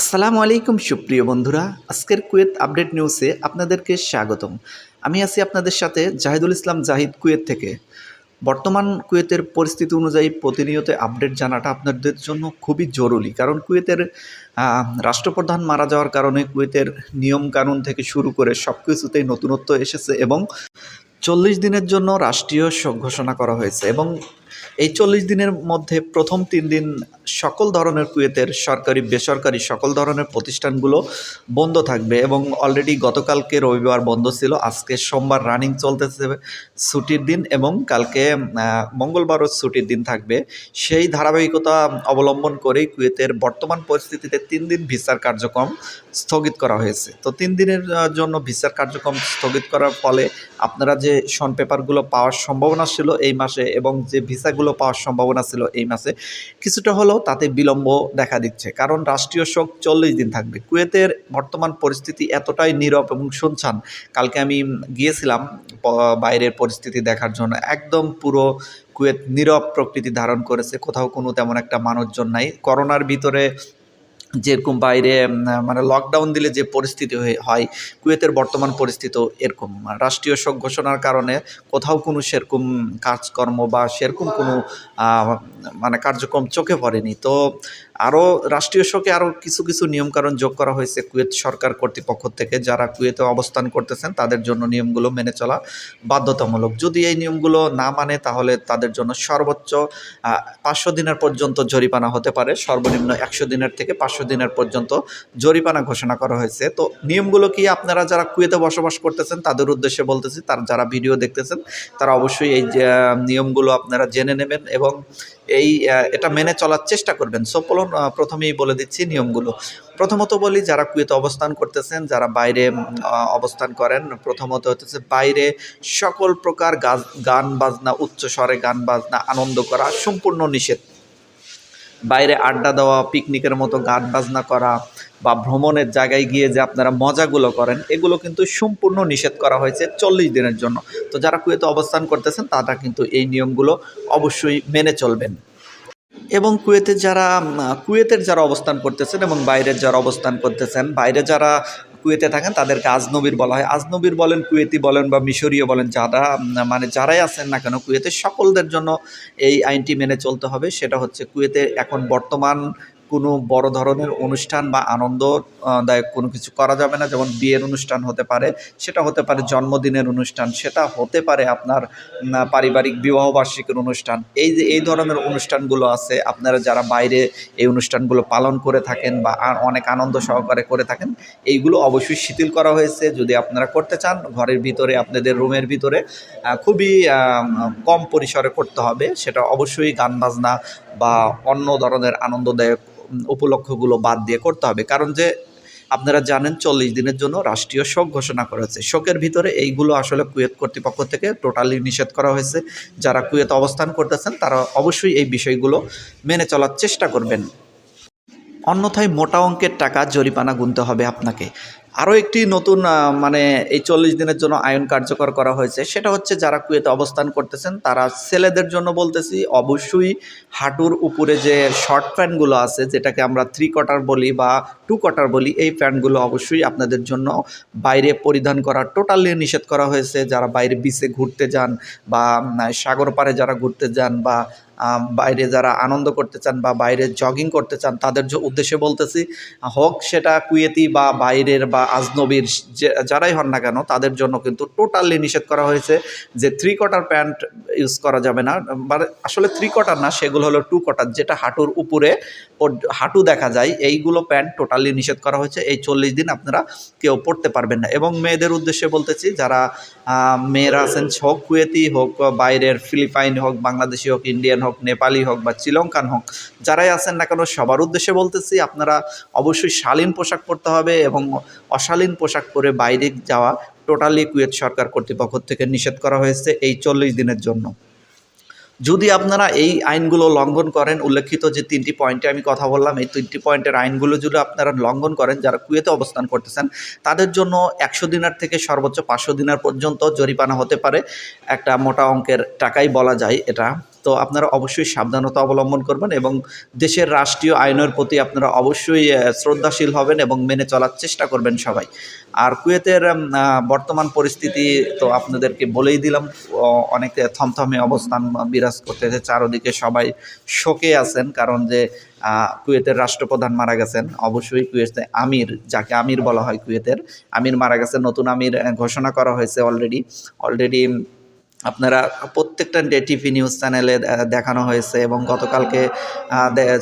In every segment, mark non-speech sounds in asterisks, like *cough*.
আসসালামু আলাইকুম, সুপ্রিয় বন্ধুরা। আজকের কুয়েত আপডেট নিউজে আপনাদেরকে স্বাগতম। আমি আছি আপনাদের সাথে জাহিদুল ইসলাম জাহিদ কুয়েত থেকে। বর্তমান কুয়েতের পরিস্থিতি অনুযায়ী প্রতিনিয়ত আপডেট জানাটা আপনাদের জন্য খুবই জরুরি। কারণ কুয়েতের রাষ্ট্রপ্রধান মারা যাওয়ার কারণে কুয়েতের নিয়ম কানুন থেকে শুরু করে সব কিছুতেই নতুনত্ব এসেছে এবং চল্লিশ দিনের জন্য রাষ্ট্রীয় শোক ঘোষণা করা হয়েছে এবং এই চল্লিশ দিনের মধ্যে প্রথম তিন দিন সকল ধরনের কুয়েতের সরকারি, বেসরকারি সকল ধরনের প্রতিষ্ঠানগুলো বন্ধ থাকবে এবং অলরেডি গতকালকে রবিবার বন্ধ ছিল। আজকে সোমবার রানিং চলতেছে ছুটির দিন এবং কালকে মঙ্গলবারও ছুটির দিন থাকবে। সেই ধারাবাহিকতা অবলম্বন করেই কুয়েতের বর্তমান পরিস্থিতিতে তিন দিন ভিসার কার্যক্রম স্থগিত করা হয়েছে। তো তিন দিনের জন্য ভিসার কার্যক্রম স্থগিত করার ফলে আপনারা যে শন পেপারগুলো পাওয়ার সম্ভাবনা ছিল এই মাসে এবং যে ভিসাগুলো পাওয়ার সম্ভাবনা ছিল এই মাসে। কিছুটা হলেও তাতে বিলম্ব দেখা দিচ্ছে। কারণ রাষ্ট্রীয় শোক চল্লিশ দিন থাকবে। কুয়েতের বর্তমান পরিস্থিতি এতটাই নীরব এবং শুনছান। কালকে আমি গিয়েছিলাম বাইরের পরিস্থিতি দেখার জন্য। একদম পুরো কুয়েত নীরব প্রকৃতি ধারণ করেছে। কোথাও কোনো তেমন একটা মানুষজন নাই। করোনার ভিতরে যেরকম বাইরে মানে লকডাউন দিলে যে পরিস্থিতি হয়ে- কুয়েতের বর্তমান পরিস্থিতি এরকম। রাষ্ট্রীয় শোক ঘোষণার কারণে কোথাও কোনো সেরকম কাজকর্ম বা সেরকম কোনো মানে কার্যক্রম চোখে পড়েনি। তো আরও রাষ্ট্রীয় শোকে আরও কিছু কিছু নিয়মকানুন যোগ করা হয়েছে কুয়েত সরকার কর্তৃপক্ষ থেকে। যারা কুয়েতে অবস্থান করতেছেন, তাদের জন্য নিয়মগুলো মেনে চলা বাধ্যতামূলক। যদি এই নিয়মগুলো না মানে তাহলে তাদের জন্য সর্বোচ্চ পাঁচশো দিনের পর্যন্ত জরিমানা হতে পারে। সর্বনিম্ন একশো দিনের থেকে পাঁচশো দিনের পর্যন্ত জরিমানা ঘোষণা করা হয়েছে। তো নিয়মগুলো কি আপনারা যারা কুয়েতে বসবাস করতেছেন, তাদের উদ্দেশ্যে বলতেছি, তার যারা ভিডিও দেখতেছেন, তারা অবশ্যই এই নিয়মগুলো আপনারা জেনে নেবেন এবং এই এটা মেনে চলার চেষ্টা করবেন। সো বলুন প্রথমেই বলে দিচ্ছি নিয়মগুলো। প্রথমত বলি, যারা কুয়েতে অবস্থান করতেছেন, যারা বাইরে অবস্থান করেন, প্রথমত হচ্ছে বাইরে সকল প্রকার গান বাজনা উচ্চ স্বরে গান বাজনা, আনন্দ করা সম্পূর্ণ নিষেধ। বাইরে আড্ডা দেওয়া পিকনিকের মতো গান বাজনা করা বা ভ্রমণের জায়গায় গিয়ে যে আপনারা মজাগুলো করেন, এগুলো কিন্তু সম্পূর্ণ নিষেধ করা হয়েছে চল্লিশ দিনের জন্য। তো যারা কুয়েতে অবস্থান করতেছেন, তারা কিন্তু এই নিয়মগুলো অবশ্যই মেনে চলবেন। এবং কুয়েতে যারা, কুয়েতের যারা অবস্থান করতেছেন এবং বাইরের যারা অবস্থান করতেছেন, বাইরে যারা কুয়েতে থাকেন, তাদেরকে আজনবীর বলা হয়। আজনবীর বলেন, কুয়েতি বলেন বা মিশরীয় বলেন, যারা মানে যারাই আছেন না কেন, কুয়েতে সকলদের জন্য এই আইনটি মেনে চলতে হবে। সেটা হচ্ছে কুয়েতে এখন বর্তমান কোনো বড় ধরনের অনুষ্ঠান বা আনন্দদায়ক কোনো কিছু করা যাবে না, যেমন বিয়ের অনুষ্ঠান হতে পারে, সেটা হতে পারে জন্মদিনের অনুষ্ঠান, সেটা হতে পারে আপনার পারিবারিক বিবাহবার্ষিকীর অনুষ্ঠান। এই যে, এই ধরনের অনুষ্ঠানগুলো আছে, আপনারা যারা বাইরে এই অনুষ্ঠানগুলো পালন করে থাকেন বা অনেক আনন্দ সহকারে করে থাকেন, এইগুলো অবশ্যই শিথিল করা হয়েছে। যদি আপনারা করতে চান, ঘরের ভিতরে, আপনাদের রুমের ভিতরে খুবই কম পরিসরে করতে হবে, সেটা অবশ্যই গান বাজনা বা অন্য ধরনের আনন্দদায়ক উপলক্ষগুলো বাদ দিয়ে করতে হবে। কারণ যে আপনারা জানেন চল্লিশ দিনের জন্য রাষ্ট্রীয় শোক ঘোষণা করা হয়েছে শোকের ভিতরে এইগুলো আসলে কুয়েত কর্তৃপক্ষ থেকে টোটালি নিষেধ করা হয়েছে। যারা কুয়েত অবস্থান করতেছেন, তারা অবশ্যই এই বিষয়গুলো মেনে চলার চেষ্টা করবেন। অন্যথায় মোটা অঙ্কের টাকা জরিমানা গুনতে হবে আপনাকে। আরও একটি নতুন মানে এই চল্লিশ দিনের জন্য আইন কার্যকর করা হয়েছে। সেটা হচ্ছে যারা কুয়েতে অবস্থান করতেছেন, তারা ছেলেদের জন্য বলতেছি, অবশ্যই হাঁটুর উপরে যে শর্ট প্যান্টগুলো আছে, যেটাকে আমরা থ্রি কটার বলি বা টু কটার বলি, এই প্যান্টগুলো অবশ্যই আপনাদের জন্য বাইরে পরিধান করা টোটালি নিষেধ করা হয়েছে। যারা বাইরে বিচে ঘুরতে যান বা সাগর পাড়ে যারা ঘুরতে যান বা বাইরে যারা আনন্দ করতে চান বা বাইরে জগিং করতে চান, তাদের উদ্দেশ্যে বলতেছি, হোক সেটা কুয়েতি বা বাইরের বা আজনবীর যারাই হন না কেন, তাদের জন্য কিন্তু টোটালি নিষেধ করা হয়েছে যে থ্রি কটার প্যান্ট ইউজ করা যাবে না। মানে আসলে থ্রি কটার না, সেগুলো হলো টু কটার যেটা হাঁটুর উপরে হাঁটু দেখা যায়, এইগুলো প্যান্ট টোটালি নিষেধ করা হয়েছে। এই চল্লিশ দিন আপনারা কেউ পড়তে পারবেন না। এবং মেয়েদের উদ্দেশ্যে বলতেছি, যারা মেয়েরা আছেন, হোক কুয়েতি হোক বাইরের ফিলিপাইন হোক, বাংলাদেশি হোক, ইন্ডিয়ান হোক নেপালি হোক বা শ্রীলঙ্কান হোক, যারাই আছেন না কেন, সবার উদ্দেশ্যে বলতেছি, আপনারা অবশ্যই শালীন পোশাক পরতে হবে এবং অশালীন পোশাক পরে বাইরে যাওয়া টোটালি কুয়েত সরকার কর্তৃপক্ষ থেকে নিষেধ করা হয়েছে এই চল্লিশ দিনের জন্য। যদি আপনারা এই আইনগুলো লঙ্ঘন করেন, উল্লেখিত যে তিনটি পয়েন্টে আমি কথা বললাম, এই তিনটি পয়েন্টের আইনগুলো যদি আপনারা লঙ্ঘন করেন, যারা কুয়েতে অবস্থান করতেছেন, তাদের জন্য একশো দিনার থেকে সর্বোচ্চ পাঁচশো দিনার পর্যন্ত জরিমানা হতে পারে। একটা মোটা অঙ্কের টাকাই বলা যায় এটা। তো আপনারা অবশ্যই সাবধানতা অবলম্বন করবেন এবং দেশের রাষ্ট্রীয় আইনের প্রতি আপনারা অবশ্যই শ্রদ্ধাশীল হবেন এবং মেনে চলার চেষ্টা করবেন সবাই। আর কুয়েতের বর্তমান পরিস্থিতি তো আপনাদেরকে বলেই দিলাম অনেক থমথমে অবস্থান বিরাজ করতেছে, চারদিকে সবাই শোকে আছেন কারণ যে কুয়েতের রাষ্ট্রপ্রধান মারা গেছেন। অবশ্যই কুয়েতে আমির, যাকে আমির বলা হয় কুয়েতের, আমির মারা গেছেন নতুন আমির ঘোষণা করা হয়েছে অলরেডি। অলরেডি আপনারা প্রত্যেকটা টিভি নিউজ চ্যানেলে দেখানো হয়েছে এবং গতকালকে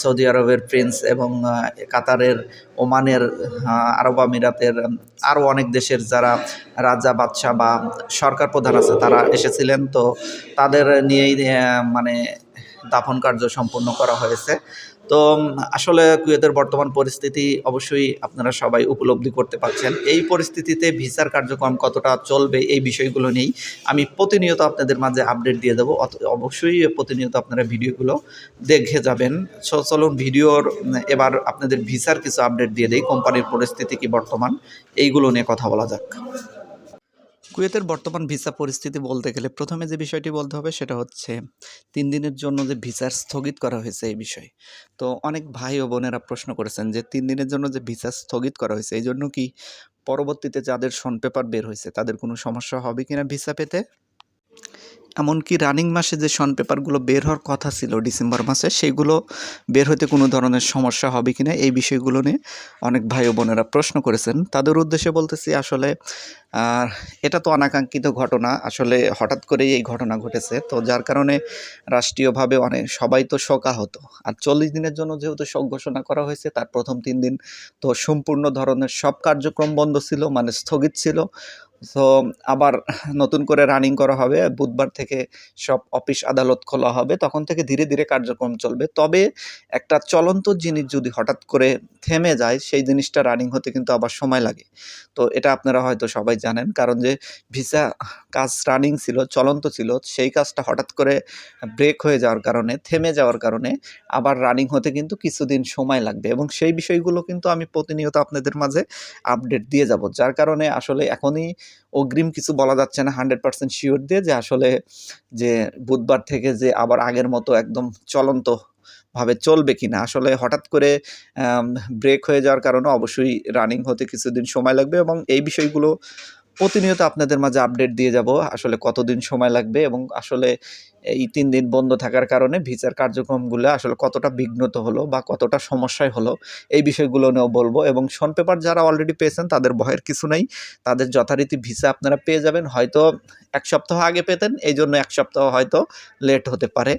সৌদি আরবের প্রিন্স এবং কাতারের, ওমানের আরব আমিরাতের আরও অনেক দেশের যারা রাজা, বাদশাহ বা সরকার প্রধান আছে, তারা এসেছিলেন। তো তাদের নিয়েই মানে দাফন কার্য সম্পন্ন করা হয়েছে। তো আসলে কুয়েতের বর্তমান পরিস্থিতি অবশ্যই আপনারা সবাই উপলব্ধি করতে পারছেন। এই পরিস্থিতিতে ভিসার কার্যক্রম কতটা চলবে এই বিষয়গুলো নিয়েই আমি প্রতিনিয়ত আপনাদের মাঝে আপডেট দিয়ে দেবো। অবশ্যই প্রতিনিয়ত আপনারা ভিডিওগুলো দেখে যাবেন। সো চলুন ভিডিওর এবার আপনাদের ভিসার কিছু আপডেট দিয়ে দেই। কোম্পানির পরিস্থিতি কি বর্তমান? এইগুলো নিয়ে কথা বলা যাক। কুয়েতের বর্তমান ভিসা পরিস্থিতি বলতে গেলে প্রথমে যে বিষয়টি বলতে হবে সেটা হচ্ছে তিন দিনের জন্য যে ভিসার স্থগিত করা হয়েছে এই বিষয়ে। তো অনেক ভাই ও বোনেরা প্রশ্ন করেছেন যে তিন দিনের জন্য যে ভিসা স্থগিত করা হয়েছে, এই জন্য কি পরবর্তীতে যাদের শন পেপার বের হয়েছে তাদের কোনো সমস্যা হবে কিনা ভিসা পেতে? এমনকি রানিং মাসে যে শন পেপারগুলো বের হওয়ার কথা ছিল ডিসেম্বর মাসে, সেগুলো বের হতে কোনো ধরনের সমস্যা হবে কিনা এই বিষয়গুলো নিয়ে অনেক ভাই ও বোনেরা প্রশ্ন করেছেন। তাদের উদ্দেশ্যে বলতেছি আসলে আর এটা তো অনাকাঙ্ক্ষিত ঘটনা। আসলে হঠাৎ করেই এই ঘটনা ঘটেছে। তো যার কারণে রাষ্ট্রীয়ভাবে অনেক সবাই তো শোকাহত। আর চল্লিশ দিনের জন্য যেহেতু শোক ঘোষণা করা হয়েছে, তার প্রথম তিন দিন তো সম্পূর্ণ ধরনের সব কার্যক্রম বন্ধ ছিল মানে স্থগিত ছিল। তো আবার নতুন করে রানিং করা হবে। বুধবার থেকে সব অফিস আদালত খোলা হবে। তখন থেকে ধীরে ধীরে কার্যক্রম চলবে। তবে একটা চলন্ত জিনিস যদি হঠাৎ করে থেমে যায়, সেই জিনিসটা রানিং হতে কিন্তু আবার সময় লাগে। তো এটা আপনারা হয়তো সবাই জানেন। কারণ যে ভিসা কাজ রানিং ছিল, চলন্ত ছিল, সেই কাজটা হঠাৎ করে ব্রেক হয়ে যাওয়ার কারণে, থেমে যাওয়ার কারণে আবার রানিং হতে কিন্তু কিছুদিন সময় লাগবে এবং সেই বিষয়গুলো কিন্তু আমি প্রতিনিয়ত আপনাদের মাঝে আপডেট দিয়ে যাব। যার কারণে আসলে এখনই অগ্রিম কিছু বলা যাচ্ছে না, হান্ড্রেড পার্সেন্ট শিওর দিয়ে যে আসলে যে বুধবার থেকে যে আবার আগের মতো একদম চলন্ত ভাবে চলবে কিনা। আসলে হঠাৎ করে ব্রেক হয়ে যাওয়ার কারণে অবশ্যই রানিং হতে কিছুদিন সময় লাগবে এবং এই বিষয়গুলো প্রতিনিয়ত আপনাদের মাঝে আপডেট দিয়ে যাব। আসলে কতদিন সময় লাগবে এবং আসলে এই তিন দিন বন্ধ থাকার কারণে ভিসার কার্যক্রমগুলো আসলে কতটা বিঘ্নত হলো বা কতটা সমস্যায় হলো, এই বিষয়গুলো নিয়েও বলব। এবং শন পেপার যারা অলরেডি পেয়েছেন, তাদের ভয়ের কিছু নেই। তাদের যথারীতি ভিসা আপনারা পেয়ে যাবেন। হয়তো এক সপ্তাহ আগে পেতেন এই জন্য এক সপ্তাহ হয়তো লেট হতে পারে।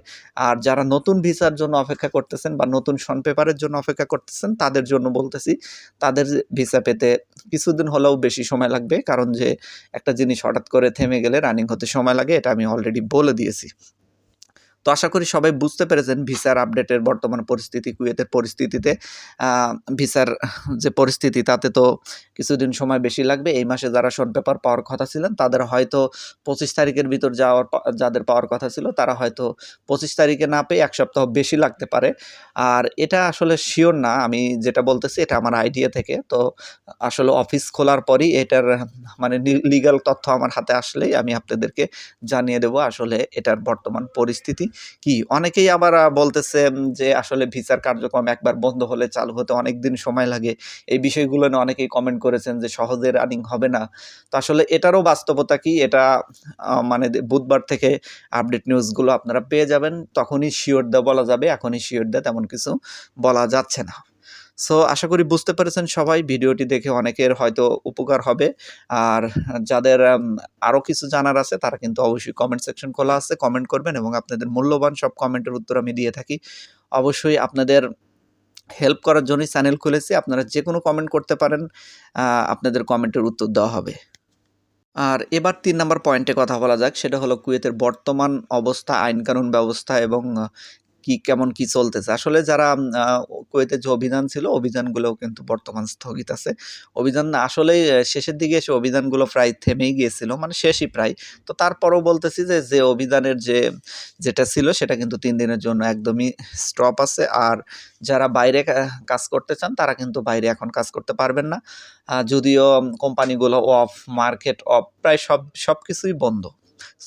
আর যারা নতুন ভিসার জন্য অপেক্ষা করতেছেন বা নতুন শন পেপারের জন্য অপেক্ষা করতেছেন, তাদের জন্য বলতেছি, তাদের ভিসা পেতে কিছুদিন হলেও বেশি সময় লাগবে। কারণ যে একটা জিনিস হঠাৎ করে থেমে গেলে রানিং হতে সময় লাগে, এটা আমি অলরেডি বলে দিয়েছি। তো আশা করি সবাই বুঝতে পেরেছেন ভিসার আপডেটের বর্তমান পরিস্থিতি, কুয়েতের পরিস্থিতিতে। ভিসার যে পরিস্থিতি, তাতে তো কিছুদিন সময় বেশি লাগবে। এই মাসে যারা শর্ট পেপার পাওয়ার কথা ছিলেন, তাদের হয়তো পঁচিশ তারিখের ভিতর যাওয়ার যাদের পাওয়ার কথা ছিল, তারা হয়তো পঁচিশ তারিখে না পেয়ে এক সপ্তাহ বেশি লাগতে পারে। আর এটা আসলে শিওর না, আমি যেটা বলতেছি, এটা আমার আইডিয়া থেকে। তো আসলে অফিস খোলার পরই এটার মানে লিগ্যাল তথ্য আমার হাতে আসলেই আমি আপনাদেরকে জানিয়ে দেবো আসলে এটার বর্তমান পরিস্থিতি। কি? অনেকেই আবার বলতেছে যে আসলে ভিসার কার্যক্রম একবার বন্ধ হলে চালু হতে অনেক দিন সময় লাগে। এই বিষয়গুলো নিয়ে অনেকেই কমেন্ট করেছেন যে সহজে রানিং হবে না। তো আসলে এটারও বাস্তবতা কি? এটা মানে বুধবার থেকে আপডেট নিউজগুলো আপনারা পেয়ে যাবেন। তখনই শিওর দেওয়া বলা যাবে, এখনই শিওর দেওয়া তেমন কিছু বলা যাচ্ছে না। সো আশা করি বুঝতে পেরেছেন সবাই। ভিডিওটি দেখে অনেকের হয়তো উপকার হবে। আর যাদের আরও কিছু জানার আছে, তারা কিন্তু অবশ্যই কমেন্ট সেকশন খোলা আছে। কমেন্ট করবেন এবং আপনাদের মূল্যবান সব কমেন্টের উত্তর আমি দিয়ে থাকি। অবশ্যই আপনাদের হেল্প করার জন্যই চ্যানেল খুলেছি। আপনারা যে কোনো কমেন্ট করতে পারেন আপনাদের কমেন্টের উত্তর দেওয়া হবে। আর এবার তিন নম্বর পয়েন্টে কথা বলা যাক। সেটা হলো কুয়েতের বর্তমান অবস্থা আইন কানুন ব্যবস্থা এবং কি কেমন কি চলতেছে? আসলে যারা কুয়েতের যে অভিযান ছিল অভিযানগুলোও কিন্তু বর্তমান স্থগিত আছে। অভিযান আসলেই আহ, শেষের দিকে এসে অভিযানগুলো প্রায় থেমেই গিয়েছিল মানে শেষই প্রায়। তো তারপরও বলতেছি যে যে অভিযানের যে যেটা ছিল সেটা কিন্তু তিন দিনের জন্য একদমই স্টপ আছে। আর যারা বাইরে কাজ করতে চান তারা কিন্তু বাইরে এখন কাজ করতে পারবেন না। যদিও কোম্পানিগুলো অফ মার্কেট অফ প্রায় সব সব কিছুই বন্ধ।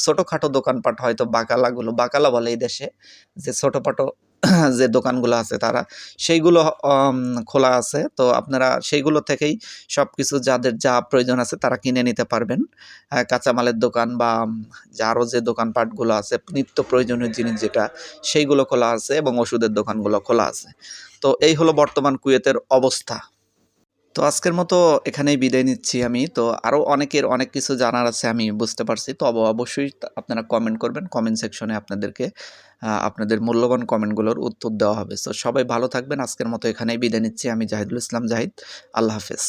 ছোটোখাটো দোকানপাট হয়তো বাকালাগুলো, বাকালা বলে এই দেশে, যে ছোটোখাটো *clears throat* যে দোকানগুলো আছে তারা, সেইগুলো খোলা আছে। তো আপনারা সেইগুলো থেকেই সব কিছু যাদের যা প্রয়োজন আছে তারা কিনে নিতে পারবেন। কাঁচামালের দোকান বা আরও যে দোকানপাটগুলো আছে, নিত্য প্রয়োজনীয় জিনিস যেটা, সেইগুলো খোলা আছে এবং ওষুধের দোকানগুলো খোলা আছে। তো এই হলো বর্তমান কুয়েতের অবস্থা। তো আজকের মতো এখানেই বিদায় নিচ্ছি আমি। তো আরও অনেকের অনেক কিছু জানার আছে আমি বুঝতে পারছি। তো অবশ্যই আপনারা কমেন্ট করবেন। কমেন্ট সেকশনে আপনাদেরকে আপনাদের মূল্যবান কমেন্টগুলোর উত্তর দেওয়া হবে। তো সবাই ভালো থাকবেন। আজকের মতো এখানেই বিদায় নিচ্ছি। আমি জাহিদুল ইসলাম জাহিদ। আল্লাহ হাফেজ।